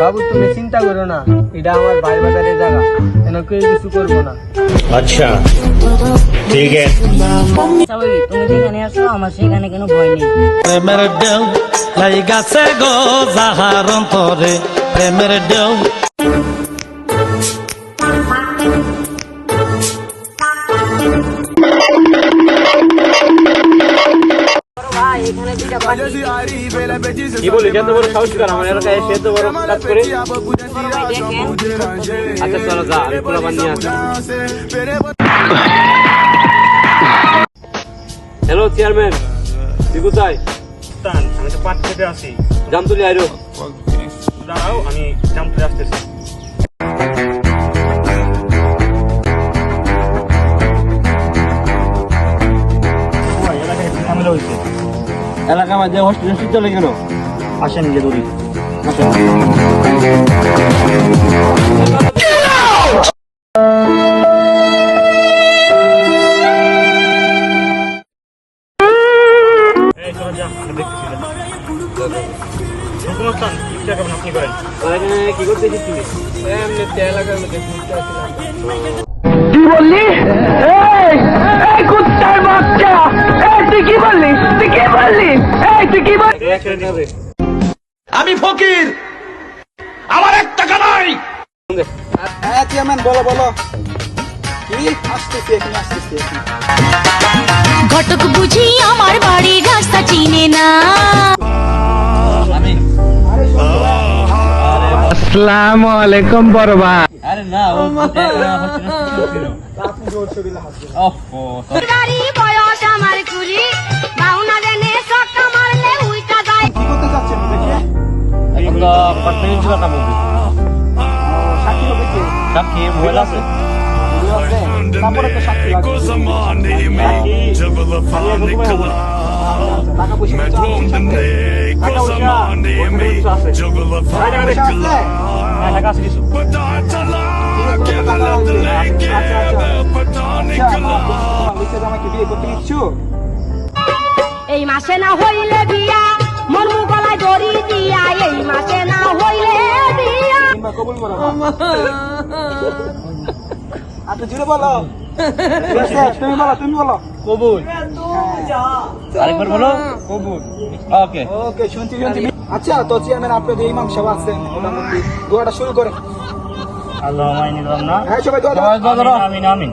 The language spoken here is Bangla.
বাবু তুমি চিন্তা করো না। এটা আমার ভাই বাজারে জায়গা। কেন কেউ কিছু করব না। আচ্ছা ঠিক আছে। স্বাভাবিক তুমি যেখানে আসো আমার সেখানে কোনো ভয় নেই। প্রেমের ডেউ লাই গাছে গো যাহার অন্তরে প্রেমের ডেউ কি বলি যত বড় সাহস কর আমার এলাকায় এসে এত বড় কাজ করে। আচ্ছা চলো যা আমি পোলা বানিয়ে আসি। হ্যালো চেয়ারম্যান তুই কোথায়? আমি তো পাঁচ খেতে আসি। জামতুলি আইরো। দাঁড়াও আমি জামতুলি আসতেছি। এলাকার মধ্যে হসপিটাল চলে আসেন যে দড়ি। কোনো আপনি করেন? কি করতে এসেছিস তুই এমনি আমি ফকির আমার এক টাকা নাই হ্যাঁ চেয়ারম্যান বলো বলো কি আসতেছি এখানে আসতেছি ঘটক বুঝি আমার বাড়ির রাস্তা চিনে না আসসালামু আলাইকুম বড় ভাই আরে না ও গাড়ি বয়স আমার কুড়ি বাউনা দেনে সক্কা মারলে উইটা যায়। কি করতে যাচ্ছেন দেখে এখন তো পার্টনার ছিল না বলবি। সাক্ষী হবে কে? সাক্ষী মোবাইল আছে। তারপরে তো সাক্ষী লাগবে। টাকা পয়সা আছে আছে আমাকে বিয়ে করতে ইচ্ছুক এই মাসে না হইলে বিয়া মন গলায় দড়ি দিয়া। এই মাসে না হইলে বিয়া। কবুল করো আচ্ছা জুড়ে বলো। তুমি বলো তুমি বলো। কবুল। আরেকবার বলো। কবুল। ওকে ওকে শুনছি শুনছি। আচ্ছা তো চেয়ারম্যান আপনাদের ইমাম সাহেব আছেন মোটামুটি দোয়াটা শুরু করেন। আল্লাহ মাইনি না হ্যাঁ, আমিন আমিন।